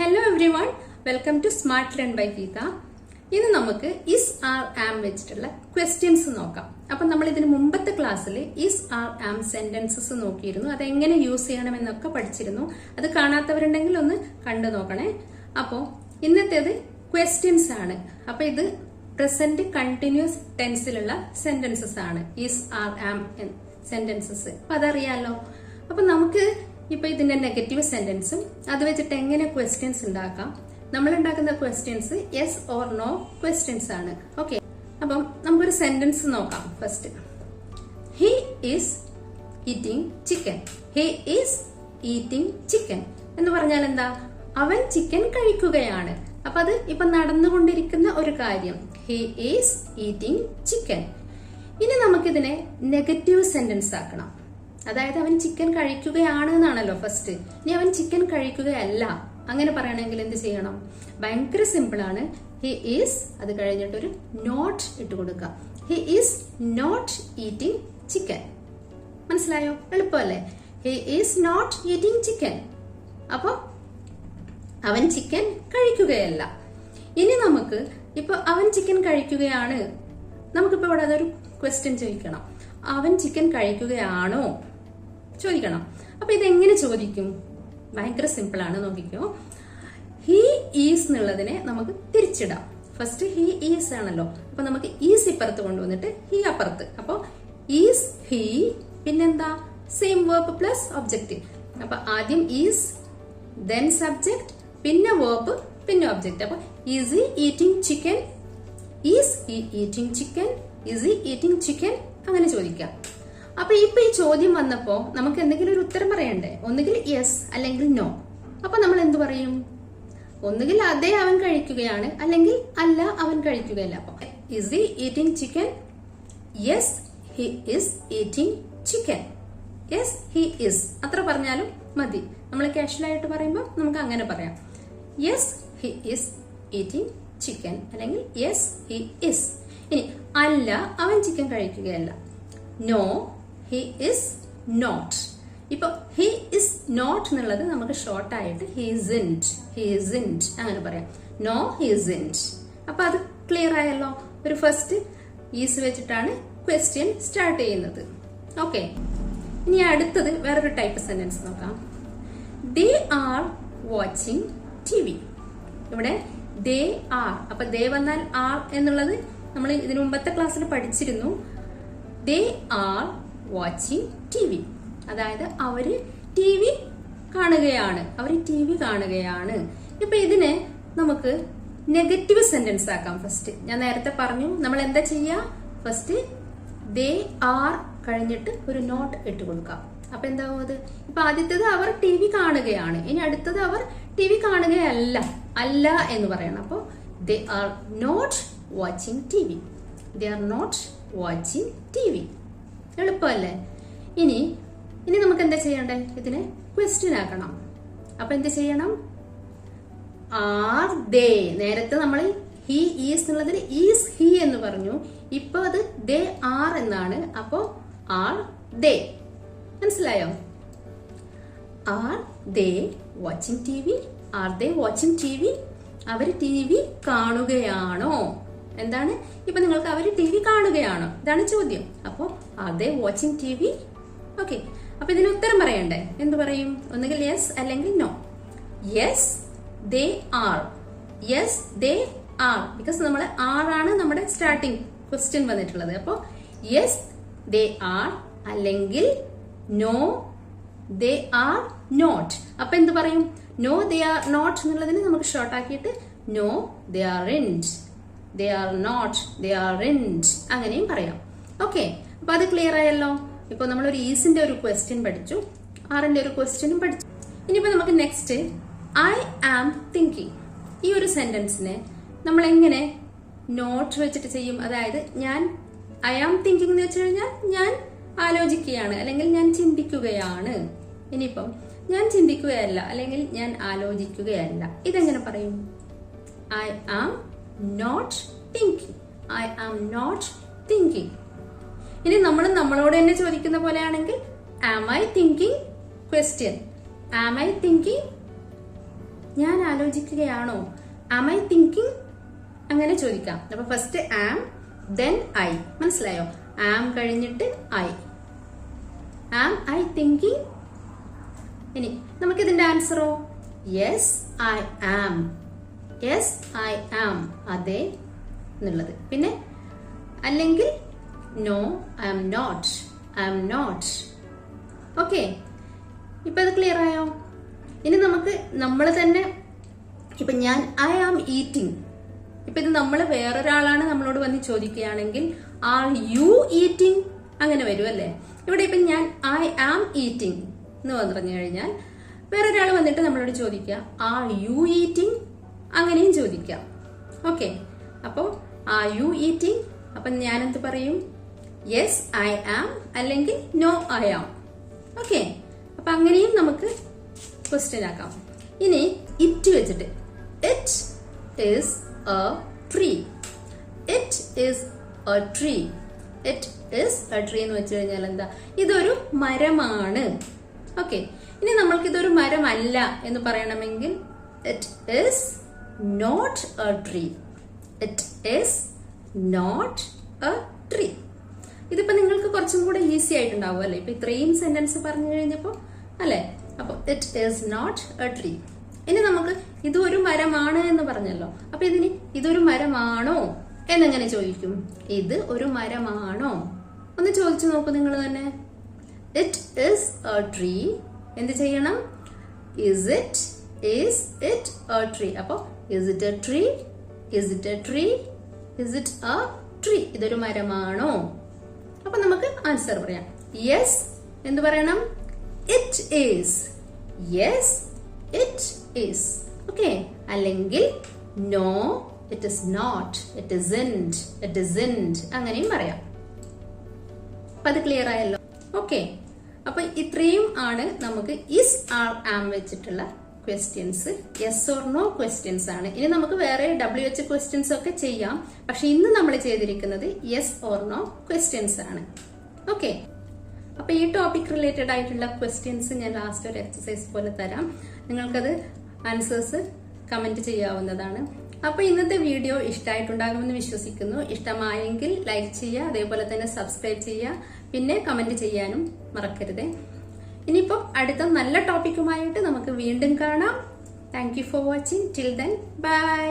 Hello everyone welcome to smart learn by Geetha ഇന്ന് നമുക്ക് is are am വെച്ചിട്ടുള്ള questions നോക്കാം. അപ്പം നമ്മൾ ഇതിന് മുമ്പത്തെ ക്ലാസ്സിൽ ഇസ് ആർ ആം സെന്റൻസസ് നോക്കിയിരുന്നു. അത് എങ്ങനെ യൂസ് ചെയ്യണം എന്നൊക്കെ പഠിച്ചിരുന്നു. അത് കാണാത്തവരുണ്ടെങ്കിൽ ഒന്ന് കണ്ടു നോക്കണേ. അപ്പോൾ ഇന്നത്തേത് ക്വസ്റ്റ്യൻസ് ആണ്. അപ്പം ഇത് പ്രസന്റ് കണ്ടിന്യൂസ് ടെൻസിലുള്ള സെന്റൻസസ് ആണ്. ഇസ് ആർ ആം സെന്റൻസസ് അപ്പം അതറിയാലോ. അപ്പം നമുക്ക് ഇപ്പൊ ഇതിന്റെ നെഗറ്റീവ് സെന്റൻസും അത് വെച്ചിട്ട് എങ്ങനെ ക്വസ്റ്റ്യൻസ് ഉണ്ടാക്കാം? നമ്മൾ ഉണ്ടാക്കുന്ന questions yes or no questions ആണ്. ഓക്കെ അപ്പം നമുക്കൊരു സെന്റൻസ് നോക്കാം first he is eating chicken he is eating chicken എന്ന് പറഞ്ഞാൽ എന്താ? അവൻ ചിക്കൻ കഴിക്കുകയാണ്. അപ്പൊ അത് ഇപ്പൊ നടന്നുകൊണ്ടിരിക്കുന്ന ഒരു കാര്യം. ഹി ഈസ് ഈറ്റിംഗ് ചിക്കൻ ഇനി നമുക്കിതിനെ നെഗറ്റീവ് സെന്റൻസ് ആക്കണം. അതായത് അവൻ ചിക്കൻ കഴിക്കുകയാണ് എന്നാണല്ലോ ഫസ്റ്റ് ഇനി അവൻ ചിക്കൻ കഴിക്കുകയല്ല. അങ്ങനെ പറയണമെങ്കിൽ എന്ത് ചെയ്യണം? ഭയങ്കര സിമ്പിൾ ആണ്. ഹി ഈസ് അത് കഴിഞ്ഞിട്ട് ഒരു നോട്ട് ഇട്ട് കൊടുക്കുക. He is not eating chicken മനസ്സിലായോ? എളുപ്പമല്ലേ? He is not eating chicken അപ്പോ അവൻ ചിക്കൻ കഴിക്കുകയല്ല. ഇനി നമുക്ക് ഇപ്പൊ അവൻ ചിക്കൻ കഴിക്കുകയാണ്. നമുക്കിപ്പോ ഇവിടെ അതൊരു ക്വസ്റ്റ്യൻ ചോദിക്കണം. അവൻ ചിക്കൻ കഴിക്കുകയാണോ? ചോദിക്കണം. അപ്പൊ ഇതെങ്ങനെ ചോദിക്കും? ഭയങ്കര സിമ്പിൾ ആണ് നോക്കിക്കോ. ഹി ഈസ് എന്നുള്ളതിനെ നമുക്ക് തിരിച്ചിടാം. ഫസ്റ്റ് ഹി ഈസ് ആണല്ലോ. അപ്പൊ നമുക്ക് ഈസ് ഇപ്പുറത്ത് കൊണ്ടുവന്നിട്ട് ഹി അപ്പുറത്ത്. അപ്പൊ ഈസ് ഹി പിന്നെന്താ? സെയിം വേർബ് പ്ലസ് ഒബ്ജക്റ്റീവ് അപ്പൊ ആദ്യം ഈസ് ദെൻ സബ്ജക്ട് പിന്നെ വേർബ് പിന്നെ ഒബ്ജക്റ്റ് അപ്പൊ is eating chicken is he eating chicken is he eating chicken അങ്ങനെ ചോദിക്കാം. അപ്പൊ ഇപ്പൊ ഈ ചോദ്യം വന്നപ്പോ നമുക്ക് എന്തെങ്കിലും ഒരു ഉത്തരം പറയണ്ടേ? ഒന്നുകിൽ യെസ് അല്ലെങ്കിൽ നോ അപ്പൊ നമ്മൾ എന്തു പറയും? ഒന്നുകിൽ അതെ അവൻ കഴിക്കുകയാണ് അല്ലെങ്കിൽ അല്ല അവൻ കഴിക്കുകയല്ല. അപ്പൊ is he eating chicken yes he is eating chicken yes he is അത്ര പറഞ്ഞാലും മതി. നമ്മൾ കാഷ്വൽ ആയിട്ട് പറയുമ്പോൾ നമുക്ക് അങ്ങനെ പറയാം. Yes he is eating chicken അല്ലെങ്കിൽ യെസ് ഹി ഇസ് ഇനി അല്ല അവൻ ചിക്കൻ കഴിക്കുകയല്ല. നോ ഹി ഇസ് നോട്ട് ഇപ്പൊ ഹി ഇസ് നോട്ട് എന്നുള്ളത് നമുക്ക് ഷോർട്ട് ആയിട്ട് ഹീസിന്റ് ഹീസിന്റ് അങ്ങനെ പറയാം. നോ ഹീസിന്റ് അപ്പൊ അത് ക്ലിയർ ആയല്ലോ? ഒരു ഫസ്റ്റ് ഈസ് വെച്ചിട്ടാണ് ക്വസ്റ്റ്യൻ സ്റ്റാർട്ട് ചെയ്യുന്നത്. ഓക്കെ ഇനി അടുത്തത് വേറൊരു ടൈപ്പ് സെന്റൻസ് നോക്കാം. They are watching T V ഇവിടെ ദേ ആർ അപ്പൊ ദേ വന്നാൽ ആർ എന്നുള്ളത് നമ്മൾ ഇതിനു മുമ്പത്തെ ക്ലാസ്സിൽ പഠിച്ചിരുന്നു. They are watching T V അതായത് അവർ ടി വി കാണുകയാണ്. അവർ ടി വി കാണുകയാണ്. ഇപ്പൊ ഇതിനെ നമുക്ക് നെഗറ്റീവ് സെന്റൻസ് ആക്കാം ഫസ്റ്റ് ഞാൻ നേരത്തെ പറഞ്ഞു നമ്മൾ എന്താ ചെയ്യാ? ഫസ്റ്റ് ദേ ആർ കഴിഞ്ഞിട്ട് ഒരു നോട്ട് ഇട്ട് കൊടുക്കാം. അപ്പൊ എന്താവും അത്? ഇപ്പൊ ആദ്യത്തേത് അവർ ടി വി കാണുകയാണ്. ഇനി അടുത്തത് അവർ ടി വി കാണുകയല്ല. അല്ല എന്ന് പറയണം. അപ്പോൾ they are not watching T V they are not watching T V എളുപ്പമല്ലേ? ഇനി ഇനി നമുക്ക് എന്താ ചെയ്യണ്ടേ ഇതിനെ? ക്വസ്റ്റ്യൻ ആക്കണം. അപ്പൊ എന്ത് ചെയ്യണം? ആർ ദേ നേരത്തെ നമ്മൾ ഹി ഈസ് എന്നുള്ളതിന് ഈസ് ഹി എന്ന് പറഞ്ഞു. ഇപ്പൊ അത് ദേ ആർ എന്നാണ്. അപ്പോ ആർ ദേ മനസ്സിലായോ? Are they watching T V are they watching T V our T V കാണുകയാണോ? എന്താണ്? ഇപ്പൊ നിങ്ങൾക്ക് അവർ ടി വി കാണുകയാണോ. ഇതാണ് ചോദ്യം. അപ്പോ are they watching T V okay അപ്പൊ ഇതിന് ഉത്തരം പറയണ്ടേ? എന്ത് പറയും? ഒന്നുകിൽ യെസ് അല്ലെങ്കിൽ no yes they are yes they are because നമ്മൾ ആർ ആണ് നമ്മുടെ സ്റ്റാർട്ടിങ് ക്വസ്റ്റ്യൻ വന്നിട്ടുള്ളത്. അപ്പോ യെസ് ദേ ആർ അല്ലെങ്കിൽ നോ ദേ ആർ നോട്ട് അപ്പൊ എന്ത് പറയും? നോ ദേ ആർ നോട്ട് എന്നുള്ളതിന് നമുക്ക് ഷോർട്ട് ആക്കിയിട്ട് no they aren't they are not they aren't അങ്ങനെയും പറയാം. ഓക്കെ അപ്പൊ അത് ക്ലിയർ ആയല്ലോ? ഇപ്പൊ നമ്മൾ ഒരു ഈസിന്റെ ഒരു ക്വസ്റ്റ്യൻ പഠിച്ചു ആറിന്റെ ഒരു ക്വസ്റ്റ്യനും പഠിച്ചു. ഇനിയിപ്പോ നമുക്ക് നെക്സ്റ്റ് ഐ ആം തിങ്കിങ് ഈ ഒരു സെന്റൻസിനെ നമ്മൾ എങ്ങനെ നോട്ട് വെച്ചിട്ട് ചെയ്യും? അതായത് ഞാൻ ഐ ആം തിങ്കിങ് എന്ന് വെച്ച് കഴിഞ്ഞാൽ ഞാൻ ആലോചിക്കുകയാണ് അല്ലെങ്കിൽ ഞാൻ ചിന്തിക്കുകയാണ്. ഇനിയിപ്പം ഞാൻ ചിന്തിക്കുകയല്ല അല്ലെങ്കിൽ ഞാൻ ആലോചിക്കുകയല്ല. ഇതെങ്ങനെ പറയും? I am not thinking I am not thinking ഇനി നമ്മൾ നമ്മളോട് തന്നെ ചോദിക്കുന്ന പോലെയാണെങ്കിൽ am I thinking question am I thinking ഞാൻ ആലോചിക്കുകയാണോ? ആം ഐ തിങ്കിങ് അങ്ങനെ ചോദിക്കാം. അപ്പൊ ഫസ്റ്റ് ആം ദെൻ ഐ മനസ്സിലായോ? ആം കഴിഞ്ഞിട്ട് ഐ ആം ഐ തിങ്കിങ് ഇനി നമുക്ക് ഇതിന്റെ ആൻസറോ yes I am yes I am അതെ എന്നുള്ളത്. പിന്നെ അല്ലെങ്കിൽ no I am not I am not okay ഇപ്പൊ അത് ക്ലിയർ ആയോ? ഇനി നമുക്ക് നമ്മൾ തന്നെ ഇപ്പൊ ഞാൻ ഐ ആം ഈറ്റിംഗ് ഇപ്പൊ ഇത് നമ്മൾ വേറൊരാളാണ് നമ്മളോട് വന്ന് ചോദിക്കുകയാണെങ്കിൽ ആർ യു ഈറ്റിംഗ് അങ്ങനെ വരുമല്ലേ ഇവിടെ ഇപ്പൊ ഞാൻ ഐ ആം ഈറ്റിംഗ് എന്ന് പറഞ്ഞു കഴിഞ്ഞാൽ വേറൊരാൾ വന്നിട്ട് നമ്മളോട് ചോദിക്കുക ആർ യു ഈറ്റിംഗ് അങ്ങനെയും ചോദിക്കാം. ഓക്കെ അപ്പോൾ ആർ യു ഈറ്റിംഗ് അപ്പം ഞാൻ എന്ത് പറയും? യെസ് ഐ ആം അല്ലെങ്കിൽ നോ ഐ ആം ഓക്കെ അപ്പൊ അങ്ങനെയും നമുക്ക് ക്വസ്റ്റ്യൻ ആക്കാം. ഇനി ഇറ്റ് വെച്ചിട്ട്. It is a tree it is a tree it is a tree എന്ന് വെച്ച് കഴിഞ്ഞാൽ എന്താ? ഇതൊരു മരമാണ്. ഓക്കെ ഇനി നമ്മൾക്ക് ഇതൊരു മരമല്ല എന്ന് പറയണമെങ്കിൽ it is not a tree. It is not a tree. ഇതിപ്പോ നിങ്ങൾക്ക് കുറച്ചും കൂടെ ഈസി ആയിട്ടുണ്ടാവും അല്ലെ? ഇപ്പൊ ഇത്രയും സെന്റൻസ് പറഞ്ഞു കഴിഞ്ഞപ്പോ അല്ലെ? അപ്പൊ it is not a tree ഇനി നമുക്ക് ഇതൊരു മരമാണ് എന്ന് പറഞ്ഞല്ലോ. അപ്പൊ ഇതിന് ഇതൊരു മരമാണോ? എന്നെങ്ങനെ ചോദിക്കും? ഇത് ഒരു മരമാണോ? ഒന്ന് ചോദിച്ചു നോക്കൂ നിങ്ങൾ തന്നെ. ഇറ്റ് ഇസ് എ ട്രീ എന്ത് ചെയ്യണം? Is it is it a tree അപ്പൊ is it a tree is it a tree is it a tree ഇതൊരു മരമാണോ? അപ്പൊ നമുക്ക് ആൻസർ പറയാം. യെസ് എന്ത് പറയണം? It is yes it is okay അല്ലെങ്കിൽ no it is not it isn't it isn't അങ്ങനെയും പറയാം. അപ്പൊ അത് ക്ലിയർ ആയല്ലോ. ഓക്കെ അപ്പൊ ഇത്രയും ആണ് നമുക്ക് ഇസ് ആർ ആം വെച്ചിട്ടുള്ള questions yes or no questions ആണ്. ഇനി നമുക്ക് വേറെ ഡബ്ല്യു എച്ച് ക്വസ്റ്റ്യൻസ് ഒക്കെ ചെയ്യാം. പക്ഷെ ഇന്ന് നമ്മൾ ചെയ്തിരിക്കുന്നത് യെസ് ഓർ നോ ക്വസ്റ്റ്യൻസ് ആണ്. ഓക്കെ അപ്പൊ ഈ ടോപ്പിക് റിലേറ്റഡ് ആയിട്ടുള്ള ക്വസ്റ്റ്യൻസ് ഞാൻ ലാസ്റ്റ് ഒരു എക്സസൈസ് പോലെ തരാം. നിങ്ങൾക്കത് ആൻസേഴ്സ് കമന്റ് ചെയ്യാവുന്നതാണ്. അപ്പൊ ഇന്നത്തെ വീഡിയോ ഇഷ്ടമായിട്ടുണ്ടാകുമെന്ന് വിശ്വസിക്കുന്നു. ഇഷ്ടമായെങ്കിൽ ലൈക്ക് ചെയ്യുക അതേപോലെ തന്നെ സബ്സ്ക്രൈബ് ചെയ്യുക. പിന്നെ കമന്റ് ചെയ്യാനും മറക്കരുത്. ഇനിയിപ്പോൾ അടുത്ത നല്ല ടോപ്പിക്കുമായിട്ട് നമുക്ക് വീണ്ടും കാണാം. Thank you for watching till then bye